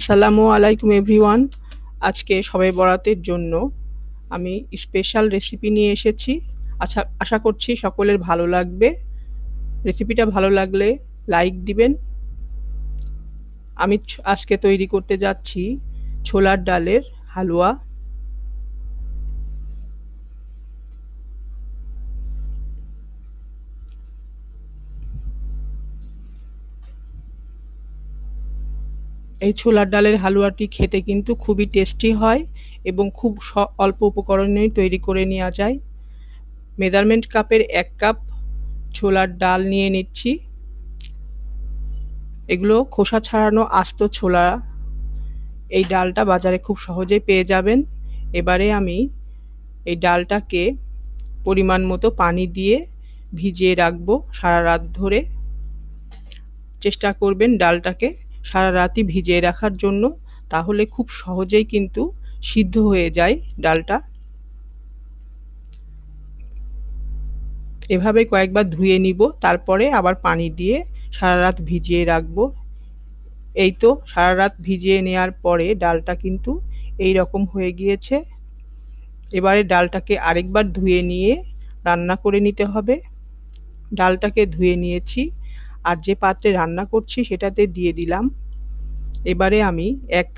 আসসালামু আলাইকুম এভরিওয়ান। আজকে সবাই বরাতের জন্য আমি স্পেশাল রেসিপি নিয়ে এসেছি। আশা আশা করছি সকলের ভালো লাগবে। রেসিপিটা ভালো লাগলে লাইক দিবেন। আমি আজকে তৈরি করতে যাচ্ছি ছোলার ডালের হালুয়া। এই ছোলার ডালের হালুয়াটি খেতে কিন্তু খুবই টেস্টি হয় এবং খুব অল্প উপকরণেই তৈরি করে নেওয়া যায়। মেজারমেন্ট কাপের এক কাপ ছোলার ডাল নিয়ে নিচ্ছি। এগুলো খোসা ছাড়ানো আস্ত ছোলা। এই ডালটা বাজারে খুব সহজেই পেয়ে যাবেন। এবারে আমি এই ডালটাকে পরিমাণ মতো পানি দিয়ে ভিজিয়ে রাখব সারা রাত ধরে। চেষ্টা করবেন ডালটাকে সারা রাতই ভিজিয়ে রাখার জন্য, তাহলে খুব সহজেই কিন্তু সিদ্ধ হয়ে যায় ডালটা। এভাবে কয়েকবার ধুয়ে নিব, তারপরে আবার পানি দিয়ে সারা রাত ভিজিয়ে রাখব। এই তো সারা রাত ভিজিয়ে নেওয়ার পরে ডালটা কিন্তু এই রকম হয়ে গিয়েছে। এবারে ডালটাকে আরেকবার ধুয়ে নিয়ে রান্না করে নিতে হবে। ডালটাকে ধুয়ে নিয়েছি। আর যে পাত্রে রান্না করছি সেটাতে দিয়ে দিলাম। এবারে আমি এক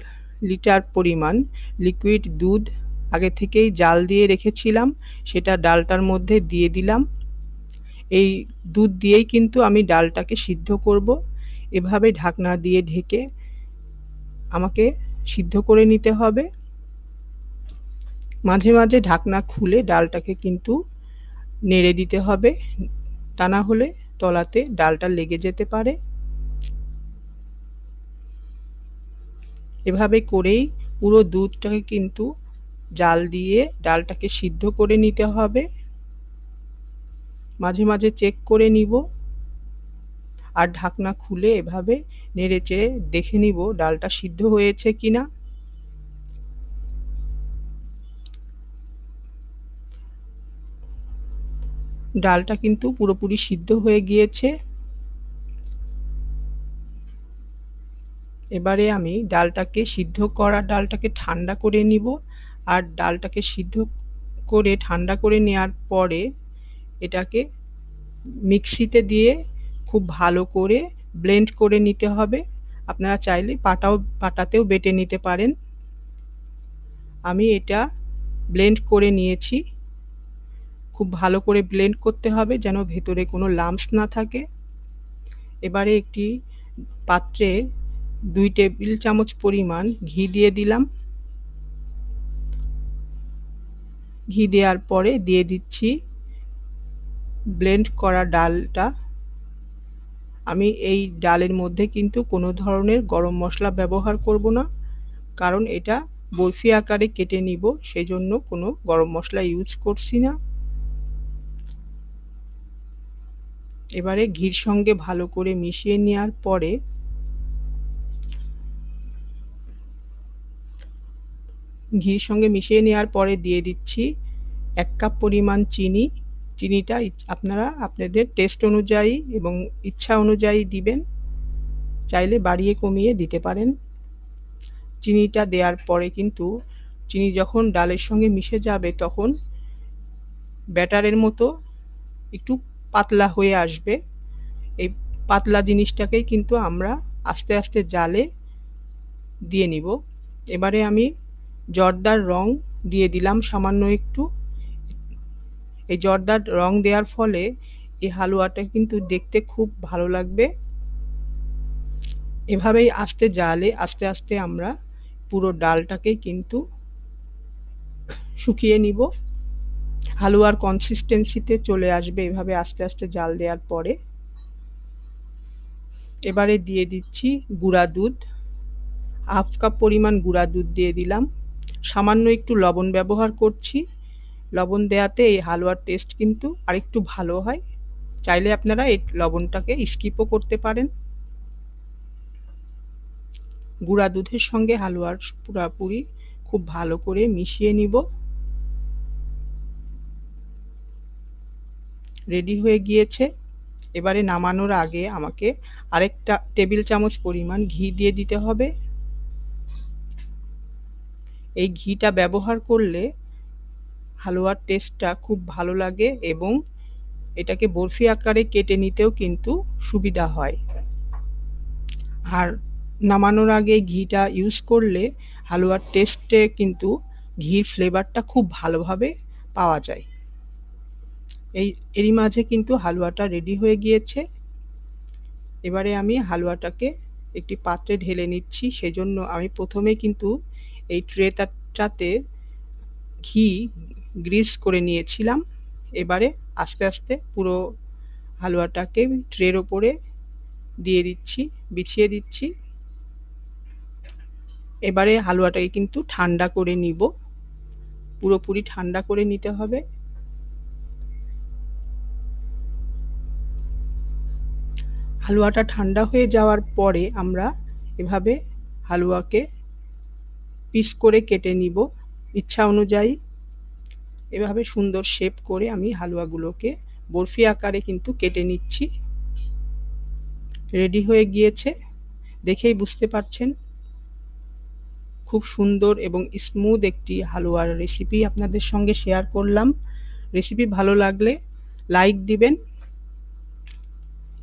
লিটার পরিমাণ লিকুইড দুধ আগে থেকেই জাল দিয়ে রেখেছিলাম, সেটা ডালটার মধ্যে দিয়ে দিলাম। এই দুধ দিয়েই কিন্তু আমি ডালটাকে সিদ্ধ করব। এভাবে ঢাকনা দিয়ে ঢেকে আমাকে সিদ্ধ করে নিতে হবে। মাঝে মাঝে ঢাকনা খুলে ডালটাকে কিন্তু নেড়ে দিতে হবে। তা না হলে তলাতে ডালটা লেগে যেতে পারে। এভাবে করেই পুরো দুধটাকে কিন্তু জাল দিয়ে ডালটাকে সিদ্ধ করে নিতে হবে। মাঝে মাঝে চেক করে নিব। আর ঢাকনা খুলে এভাবে নেড়েচে দেখে নিব ডালটা সিদ্ধ হয়েছে কিনা। ডালটা কিন্তু পুরোপুরি সিদ্ধ হয়ে গিয়েছে। এবারে আমি ডালটাকে সিদ্ধ করা, ডালটাকে ঠান্ডা করে নিব। আর ডালটাকে সিদ্ধ করে, ঠান্ডা করে নেওয়ার পরে এটাকে মিক্সিতে দিয়ে খুব ভালো করে ব্লেন্ড করে নিতে হবে। আপনারা চাইলে পাটাও, পাটাতেও বেটে নিতে পারেন। আমি এটা ব্লেন্ড করে নিয়েছি। খুব ভালো করে ব্লেন্ড করতে হবে যেন ভেতরে কোনো লাম্পস না থাকে। এবারে একটি পাত্রে দুই টেবিল চামচ পরিমাণ ঘি দিয়ে দিলাম। ঘি দেওয়ার পরে দিয়ে দিচ্ছি ব্লেন্ড করা ডালটা। আমি এই ডালের মধ্যে কিন্তু কোনো ধরনের গরম মশলা ব্যবহার করব না, কারণ এটা বরফি আকারে কেটে নিব, সেজন্য কোনো গরম মশলা ইউজ করছি না। এবারে ঘির সঙ্গে ভালো করে মিশিয়ে নেওয়ার পরে ঘির সঙ্গে মিশিয়ে নেওয়ার পরে দিয়ে দিচ্ছি এক কাপ পরিমাণ চিনি। চিনিটা আপনারা আপনাদের টেস্ট অনুযায়ী এবং ইচ্ছা অনুযায়ী দিবেন। চাইলে বাড়িয়ে কমিয়ে দিতে পারেন। চিনিটা দেওয়ার পরে কিন্তু চিনি যখন ডালের সঙ্গে মিশে যাবে তখন ব্যাটারের মতো একটু পাতলা হয়ে আসবে। এই পাতলা জিনিসটাকেই কিন্তু আমরা আস্তে আস্তে জালে দিয়ে নিব। এবারে আমি জর্দার রং দিয়ে দিলাম সামান্য একটু। এই জর্দার রং দেওয়ার ফলে এই হালুয়াটা কিন্তু দেখতে খুব ভালো লাগবে। এভাবেই আস্তে জালে আস্তে আস্তে আমরা পুরো ডালটাকে কিন্তু শুকিয়ে নিব। হালুয়ার কনসিস্টেন্সিতে চলে আসবে এভাবে আস্তে আস্তে জাল দেওয়ার পরে। এবারে দিয়ে দিচ্ছি গুঁড়া দুধ। হাফ কাপ পরিমাণ গুঁড়া দুধ দিয়ে দিলাম। সামান্য একটু লবণ ব্যবহার করছি। লবণ দেওয়াতে এই হালুয়ার টেস্ট কিন্তু আরেকটু ভালো হয়। চাইলে আপনারা এই লবণটাকে স্কিপও করতে পারেন। গুঁড়া দুধের সঙ্গে হালুয়ার পুরাপুরি খুব ভালো করে মিশিয়ে নিব। রেডি হয়ে গিয়েছে। এবারে নামানোর আগে আমাকে আরেকটা টেবিল চামচ পরিমাণ ঘি দিয়ে দিতে হবে। এই ঘিটা ব্যবহার করলে হালুয়ার টেস্টটা খুব ভালো লাগে এবং এটাকে বরফি আকারে কেটে নিতেও কিন্তু সুবিধা হয়। আর নামানোর আগে ঘিটা ইউজ করলে হালুয়ার টেস্টে কিন্তু ঘির ফ্লেভারটা খুব ভালোভাবে পাওয়া যায়। এই, এরই মাঝে কিন্তু হালুয়াটা রেডি হয়ে গিয়েছে। এবারে আমি হালুয়াটাকে একটি পাত্রে ঢেলে নিচ্ছি, সেজন্য আমি প্রথমে কিন্তু এই ট্রেটাতে ঘি গ্রিস করে নিয়েছিলাম। এবারে আস্তে আস্তে পুরো হালুয়াটাকে ট্রের ওপরে দিয়ে দিচ্ছি, বিছিয়ে দিচ্ছি। এবারে হালুয়াটাকে কিন্তু ঠান্ডা করে নিব। পুরোপুরি ঠান্ডা করে নিতে হবে। হালুয়াটা ঠান্ডা হয়ে যাওয়ার পরে আমরা এভাবে হালুয়াকে পিস করে কেটে নিব। ইচ্ছা অনুযায়ী এভাবে সুন্দর শেপ করে আমি হালুয়াগুলোকে বরফি আকারে কিন্তু কেটে নিচ্ছি। রেডি হয়ে গিয়েছে। দেখেই বুঝতে পারছেন। খুব সুন্দর এবং স্মুথ একটি হালুয়ার রেসিপি আপনাদের সঙ্গে শেয়ার করলাম। রেসিপি ভালো লাগলে লাইক দিবেন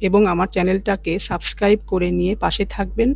এবং আমার চ্যানেলটাকে সাবস্ক্রাইব করে নিয়ে পাশে থাকবেন।